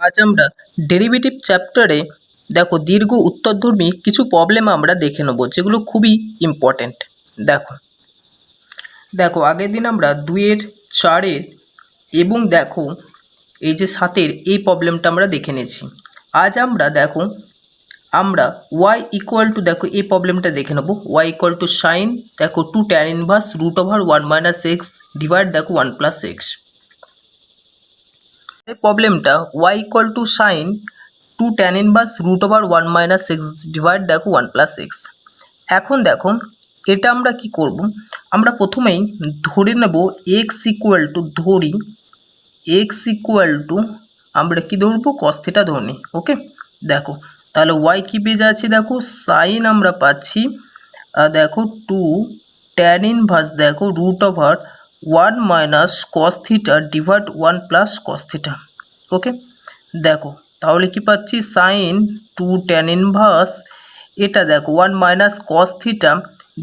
আজ আমরা ডেরিভেটিভ চ্যাপ্টারে দেখো দীর্ঘ উত্তরধর্মী কিছু প্রবলেম আমরা দেখে নেব, যেগুলো খুবই ইম্পর্ট্যান্ট দেখো দেখো আগের দিন আমরা দুইয়ের, চারের এবং দেখো এই যে সাতের এই প্রবলেমটা আমরা দেখে নিয়েছি। আজ আমরা দেখো আমরা ওয়াই ইকুয়াল টু দেখো এই প্রবলেমটা দেখে নেব। ওয়াই ইকুয়াল টু সাইন দেখো two tan inverse root over one minus x divide দেখো ওয়ান প্লাস এক্স এই প্রবলেমটা y equal to sine two tan inverse root over one minus x divide দেখো ওয়ান প্লাস এক্স এখন দেখো, এটা আমরা কি করব? আমরা প্রথমেই ধরে নেব এক্স ইকুয়াল টু ধরি এক্স ইকুয়াল টু আমরা কি ধরবো? কস্থিটা ধরে ওকে দেখো, তাহলে ওয়াই কী পেয়ে যাচ্ছি? দেখো সাইন আমরা পাচ্ছি দেখো টু ট্যান ইনভার্স দেখো root over one minus cos theta divide one plus cos theta okay? দেখো, তাহলে কি পাচ্ছি? সাইন টু ট্যান ইনভার্স এটা দেখো one minus cos theta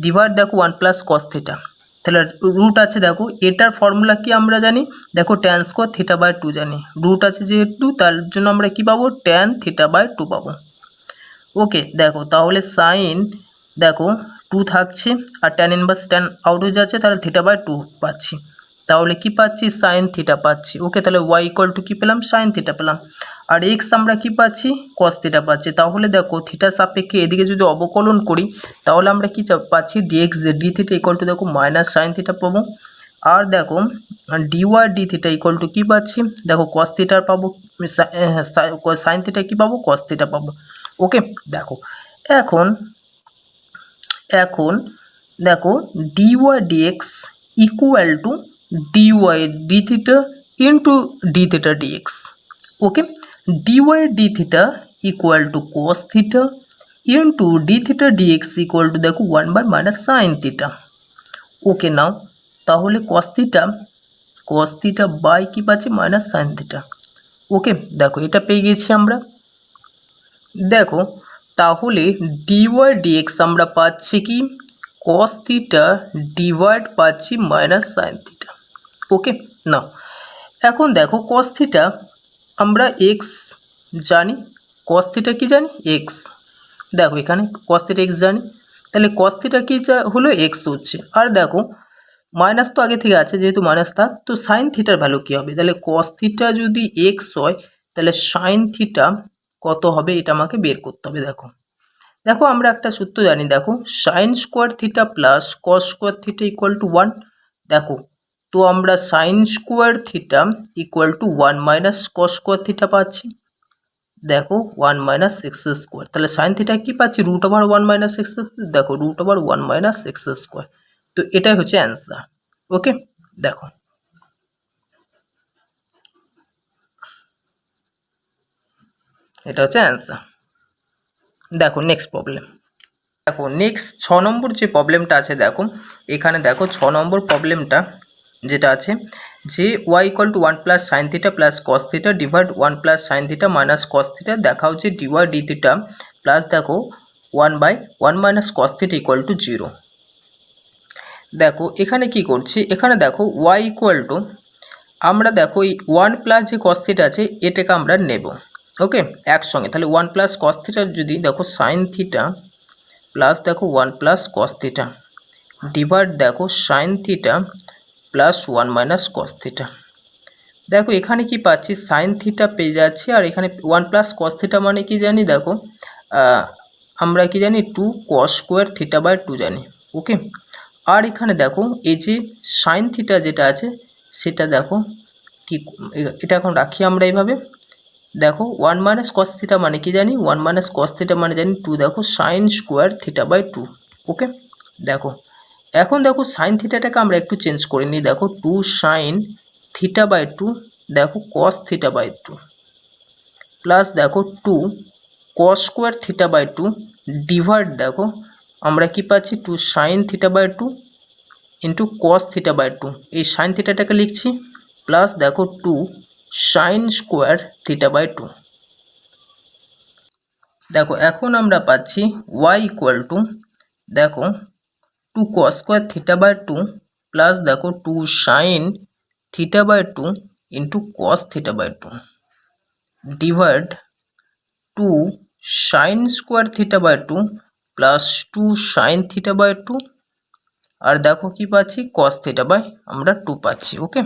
divide দেখো ওয়ান প্লাস কস থিটা তাহলে রুট আছে দেখো, এটার ফর্মুলা কি আমরা জানি? দেখো tan square theta by two জানি। রুট আছে যেহেতু, তার জন্য আমরা কি পাবো? ট্যান থিটা বাই টু পাবো। ওকে, দেখো, তাহলে সাইন দেখো টু থাকছে, আর ট্যান ইনভার্স ট্যান আউট হয়ে যাচ্ছে, তাহলে থিটা বাই টু পাচ্ছি। তাহলে কি পাচ্ছি? সাইন থিটা পাচ্ছি। ওকে তাহলে ওয়াই ইকুয়াল টু কী পেলাম? সাইন থিটা পেলাম। আর এক্স আমরা কি পাচ্ছি? কস থিটা পাচ্ছি। তাহলে দেখো থিটা সাপেক্ষে এদিকে যদি অবকলন করি, তাহলে আমরা কি পাচ্ছি? Dx d theta equal to দেখো মাইনাস সাইন থিটা পাবো। আর দেখো dy d theta equal to কী পাচ্ছি? দেখো কস থিটার পাবো সাইন থিটা কী পাবো? কস থিটা পাবো। ওকে দেখো। এখন এখন দেখো dy dx equal to dy d theta into d theta dx okay dy d theta equal to cos theta into d theta dx equal to দেখো one by minus sine theta okay now তাহলে cos theta cos theta by কী পাচ্ছি? Minus sine theta okay দেখো এটা পেয়ে গেছি আমরা। দেখো তাহলে ডিওয়াই ডিএক্স আমরা পাচ্ছি কি? কস থিটা ডিভাইড পাচ্ছি মাইনাস সাইন থিটা ওকে না এখন দেখো কস থিটা আমরা এক্স জানি। কস থিটা কি জানি? এক্স দেখো এখানে কস থিটা এক্স জানি। তাহলে কস থিটা কি হলো? এক্স হচ্ছে। আর দেখো মাইনাস তো আগে থেকে আছে, যেহেতু মাইনাস থাক, তো সাইন থিটার ভ্যালু কী হবে? তাহলে কস থিটা যদি এক্স হয়, তাহলে সাইন থিটা কত হবে এটা আমাকে বের করতে হবে, দেখো। দেখো, আমরা একটা সূত্র জানি, দেখো sine square theta plus cos square theta equal to one দেখো, তো আমরা sine square theta equal to one minus cos square theta পাচ্ছি, দেখো ওয়ান মাইনাস এক্স স্কোয়ার তাহলে সাইন থিটা কী পাচ্ছি? Root over one minus x দেখো root over one minus x square তো এটাই হচ্ছে অ্যান্সার ওকে দেখো এটা হচ্ছে অ্যান্সার দেখো নেক্সট প্রবলেম দেখো নেক্সট ছ নম্বর যে প্রবলেমটা আছে, দেখো, এখানে দেখো ছ নম্বর প্রবলেমটা যেটা আছে, যে y equal to one plus sine theta plus cos theta divide one plus sine theta minus cos theta দেখা হচ্ছে ডিওয়াই ডি থিটা প্লাস দেখো one by one minus cos theta equal to zero দেখো, এখানে কি করছি, এখানে দেখো Y equal to আমরা দেখো ওয়ান প্লাস যে কস থিটা আছে, এটাকে আমরা নেব। ওকে একসঙ্গে। তাহলে ওয়ান প্লাস কস যদি দেখো সাইন থিটা প্লাস দেখো one plus cos theta divide দেখো sine theta plus one minus cos theta দেখো, এখানে কি পাচ্ছি? সাইন থিটা পেয়ে যাচ্ছি, আর এখানে ওয়ান প্লাস কস মানে কি জানি? দেখো আমরা কি জানি? Two cos square theta by two জানি। ওকে আর এখানে দেখো, এই যে সাইন থিটা যেটা আছে, সেটা দেখো কি এটা এখন রাখি আমরা এইভাবে দেখো ওয়ান মাইনাস কস থিটা মানে কি জানি? ওয়ান মাইনাস কস থিটা মানে জানি টু দেখো sine square theta by two okay দেখো, এখন দেখো সাইন থিটাটাকে আমরা একটু চেঞ্জ করে নিই, দেখো two sine theta by two দেখো cos theta by two plus দেখো two cos square theta by two divide দেখো, আমরা কি পাচ্ছি? Two sine theta by two into cos theta by two এই সাইন থিটাটাকে লিখছি প্লাস দেখো two sine square theta by two দেখো, এখন আমরা পাচ্ছি ওয়াই ইকুয়াল টু দেখো two cos square theta by two plus দেখো two sine theta by two into cos theta by two divide two sine square theta by two plus two sine theta by two আর দেখো কি পাচ্ছি? Cos theta by আমরা two পাচ্ছি okay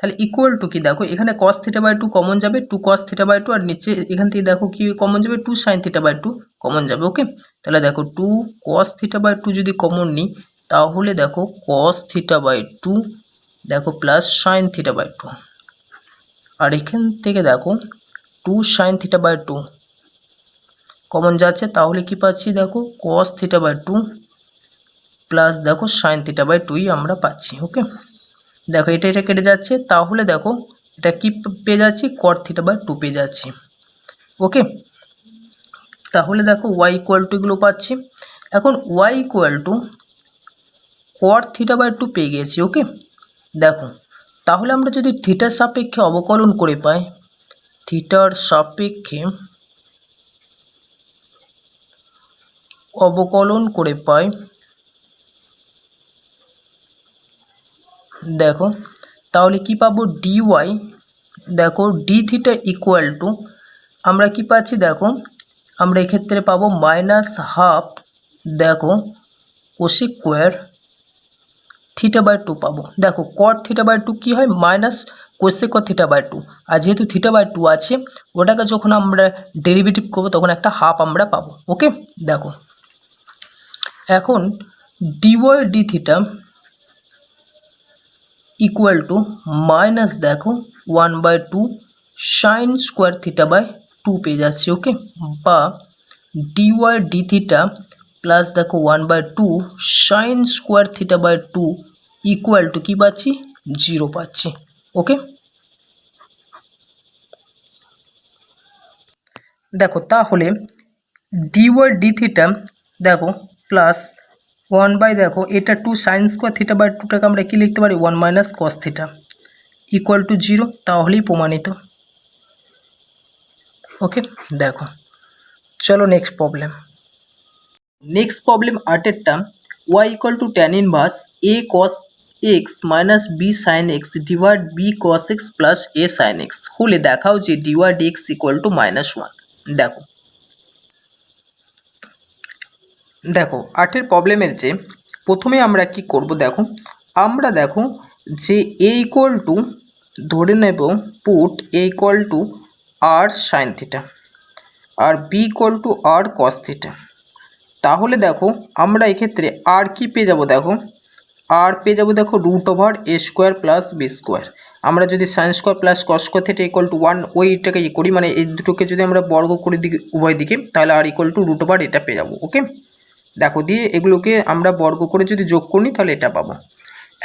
তাহলে equal to কি? দেখো, এখানে cos theta by two common যাবে two cos theta by two আর নিচে এখান থেকে দেখো কি কমন যাবে? Two sine theta by two common যাবে ওকে তাহলে দেখো two cos theta by two যদি কমন নিই, তাহলে দেখো কস থিটা বাই টু দেখো plus sine theta by two আর এখান থেকে দেখো two sine theta by two common যাচ্ছে, তাহলে কি পাচ্ছি? দেখো cos theta by two plus দেখো সাইন থিটা বাই টুই আমরা পাচ্ছি ওকে দেখো, এটা এটা কেটে যাচ্ছে। তাহলে দেখো, এটা কি পেয়ে যাচ্ছি? কট থিটা বাই টু পেয়ে যাচ্ছি। ওকে তাহলে দেখো ওয়াই ইকুয়াল টু এগুলো পাচ্ছি। এখন y equal to cot theta by two পেয়ে গেছি ওকে দেখো, তাহলে আমরা যদি থিটার সাপেক্ষে অবকলন করে পাই থিটার সাপেক্ষে অবকলন করে পাই দেখো, তাহলে কি পাবো ডি ওয়াই দেখো ডি থিটা ইকুয়াল টু আমরা কি পাচ্ছি দেখো, আমরা এক্ষেত্রে পাবো মাইনাস হাফ দেখো cosec square theta by two পাবো। দেখো কট থিটা বাই টু কী হয়? Minus cosec theta by two আর যেহেতু থিটা বাই টু আছে, ওটাকে যখন আমরা ডেরিভেটিভ করব, তখন একটা হাফ আমরা পাবো। ওকে দেখো, এখন d y d theta equal to minus দেখো one by two sine square theta by two পেয়ে যাচ্ছি ওকে বা d y d theta plus দেখো one by two sine square theta by two equal to কী পাচ্ছি? Zero পাচ্ছি okay দেখো তাহলে d y d theta দেখো প্লাস ওয়ান বাই দেখো, এটা two sine square theta by টুটাকে আমরা কী লিখতে পারি? One minus cos theta equal to zero তাহলেই প্রমাণিত। ওকে দেখো, চলো next problem next problem আটেরটা y equal to tan inverse a cos x minus b sine x divide b cos x plus a sine x হলে দেখাও যে d y d x equal to minus one দেখো দেখো, আটের প্রবলেমের যে, প্রথমে আমরা কি করব দেখো, আমরা দেখো যে এ ইকুয়াল টু ধরে নেব put a equal to r sine theta R b equal to r cos theta তাহলে দেখো, আমরা এক্ষেত্রে আর কি পেয়ে যাব দেখো? আর পেয়ে যাব দেখো root over a square plus b square আমরা যদি sine square plus cos square theta equal to one ওইটাকে ইয়ে করি মানে এই দুটোকে যদি আমরা বর্গ করে দিকে, উভয় দিকে, তাহলে r equal to root over এটা পেয়ে যাব ওকে দেখো দিয়ে এগুলোকে আমরা বর্গ করে যদি যোগ করি, তাহলে এটা পাবো।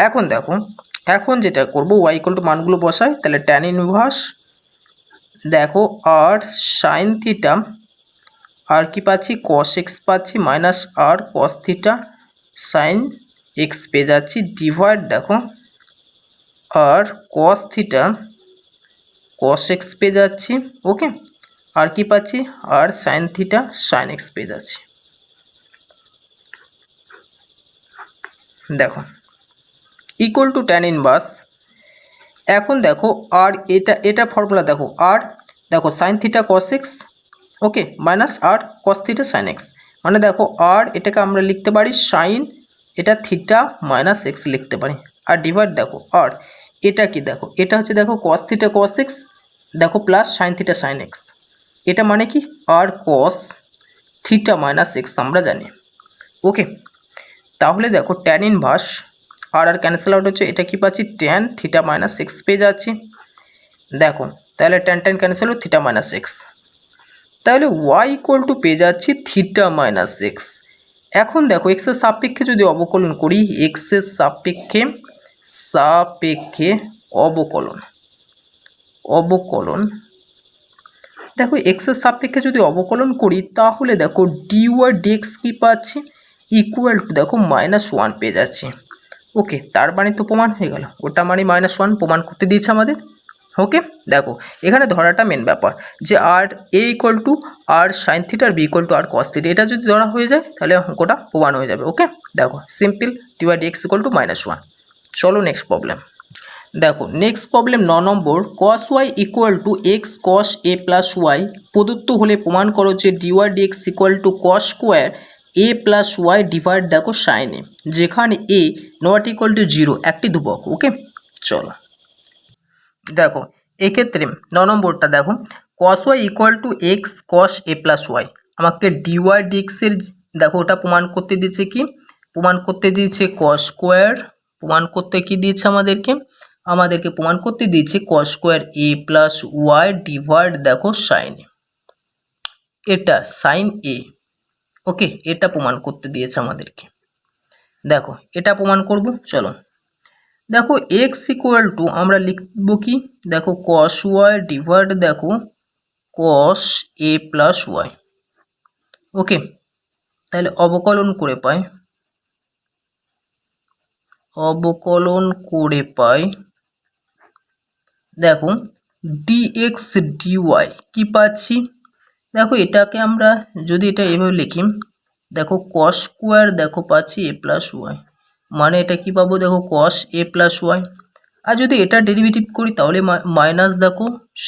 এখন দেখো, এখন যেটা করব ওয়াই মানগুলো বসাই, তাহলে ট্যান ইনভার্স দেখো আর সাইন থিটা আর কি পাচ্ছি? কস এক্স পাচ্ছি minus r cos theta sine x পেয়ে যাচ্ছি ডিভাইড দেখো আর কস থিটা কস এক্স পেয়ে যাচ্ছি ওকে আর কি পাচ্ছি? R sine theta sine x পেয়ে যাচ্ছি। দেখো। ইকুয়াল টু ট্যান ইনভার্স এখন দেখো, আর এটা এটা ফর্মুলা দেখো আর দেখো sine theta cos x okay minus r cos theta sine x মানে দেখো আর এটাকে আমরা লিখতে পারি সাইন এটা থিটা মাইনাস এক্স লিখতে পারি। আর ডিভাইড দেখো আর এটা কি দেখো, এটা হচ্ছে দেখো কস থিটা কস এক্স দেখো plus sine theta sine x এটা মানে কি? R cos theta minus x আমরা জানি। ওকে তাহলে দেখো tan inverse r r cancel out হচ্ছে, এটা কি পাচ্ছি? ট্যান থিটা মাইনাস এক্স পেয়ে যাচ্ছি। দেখো, তাহলে ট্যান ট্যান ক্যান্সেল হলো থিটা মাইনাস এক্স তাহলে ওয়াই ইকুয়াল টু পেয়ে যাচ্ছি থিটা মাইনাস এক্স এখন দেখো এক্সের সাপেক্ষে যদি অবকলন করি এক্সের সাপেক্ষে সাপেক্ষে অবকলন অবকলন। দেখো এক্সের সাপেক্ষে যদি অবকলন করি, তাহলে দেখো ডিওয়াই ডিএক্স কী পাচ্ছি? ইকুয়াল টু দেখো মাইনাস ওয়ান পেয়ে যাচ্ছি। ওকে তার মানে তো প্রমাণ হয়ে গেল। ওটা মানে মাইনাস ওয়ান প্রমাণ করতে দিয়েছে আমাদের। ওকে দেখো, এখানে ধরাটা মেন ব্যাপার। যে আর a equal to r sine theta R b equal to r cos theta এটা যদি ধরা হয়ে যায়, তাহলে অঙ্কটা প্রমাণ হয়ে যাবে। ওকে দেখো simple d y d x equal to minus one চলো নেক্সট প্রবলেম দেখো নেক্সট প্রবলেম ন number cos y equal to x cos a plus y প্রদত্ত হলে প্রমাণ করো যে d y d x equal to cos square a plus y divide দেখো সাইনে যেখানে a not equal to zero একটি ধ্রুবক ওকে চলো। দেখো, এক্ষেত্রে ন নম্বরটা দেখো cos y equal to x cos a plus y আমাকে ডিওয়াই ডিএক্সের দেখো, ওটা প্রমাণ করতে দিয়েছে কি? প্রমাণ করতে দিয়েছে কস স্কোয়ার প্রমাণ করতে কি দিয়েছে আমাদেরকে? আমাদেরকে প্রমাণ করতে দিয়েছে cos square a plus y divide দেখো সাইন এটা সাইন এ ওকে এটা প্রমাণ করতে দিয়েছে আমাদেরকে। দেখো, এটা প্রমাণ করব, চলো। দেখো এক্স ইকুয়াল টু আমরা লিখব কি? দেখো কস ওয়াই ডিভাইড দেখো cos a plus y okay তাহলে অবকলন করে পাই। অবকলন করে পাই, দেখো ডিএক্স ডিওয়াই কি পাচ্ছি? দেখো, এটাকে আমরা যদি এটা এভাবে লিখি, দেখো কস স্কোয়ার দেখো পাচ্ছি এ প্লাস ওয়াই মানে এটা কি পাবো? দেখো কস এ প্লাস ওয়াই আর যদি এটা ডেরিভেটিভ করি, তাহলে মাইনাস দেখো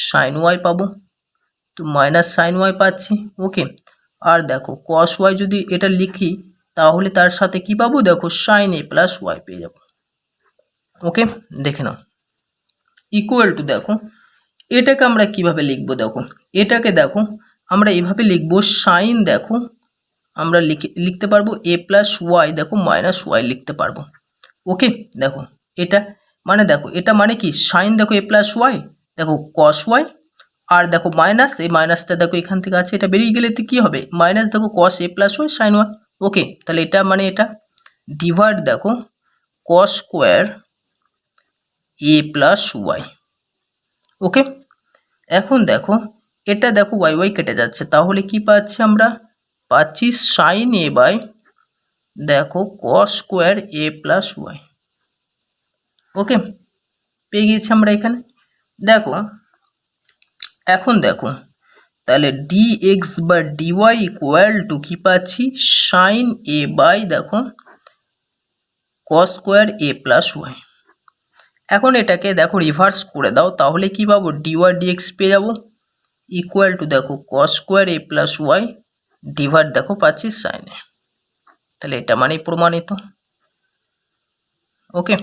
সাইন ওয়াই পাবো। তো মাইনাস সাইন ওয়াই পাচ্ছি ওকে আর দেখো কস ওয়াই যদি এটা লিখি, তাহলে তার সাথে কি পাবো? দেখো সাইন এ প্লাস ওয়াই পেয়ে যাব। ওকে দেখে নাও। ইকুয়াল টু দেখো, এটাকে আমরা কীভাবে লিখব? দেখো, এটাকে দেখো আমরা এভাবে লিখব, সাইন দেখো, আমরা লিখে, লিখতে পারব এ প্লাস ওয়াই, দেখো মাইনাস ওয়াই লিখতে পারব। ওকে? দেখো, এটা মানে দেখো, এটা মানে কি? সাইন দেখো এ প্লাস ওয়াই, দেখো কস ওয়াই, আর দেখো মাইনাস, এই মাইনাসটা দেখো এখান থেকে আছে, এটা বেরিয়ে গেলে তো কী হবে? মাইনাস দেখো cos a plus y, sine y. Okay, তাহলে এটা মানে এটা ডিভাইড দেখো, cos square a plus y. Okay? এখন দেখো এটা দেখো ওয়াই ওয়াই কেটে যাচ্ছে। তাহলে কি পাচ্ছি আমরা? পাচ্ছি সাইন এ বাই দেখো cos square a plus y okay পেয়ে গিয়েছি আমরা এখানে। দেখো, এখন দেখো, তাহলে ডি এক্স বা ডিওয়াই ইকুয়াল টু কী পাচ্ছি? সাইন এ বাই দেখো cos square a plus y এখন এটাকে দেখো রিভার্স করে দাও, তাহলে কি পাবো? ডিওয়াই ডিএক্স পেয়ে যাব। ইকুয়াল টু দেখো cos square a plus y divide দেখো পাচ্ছি সাইনে তাহলে এটা মানে প্রমাণিত। ওকে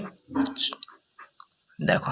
দেখো।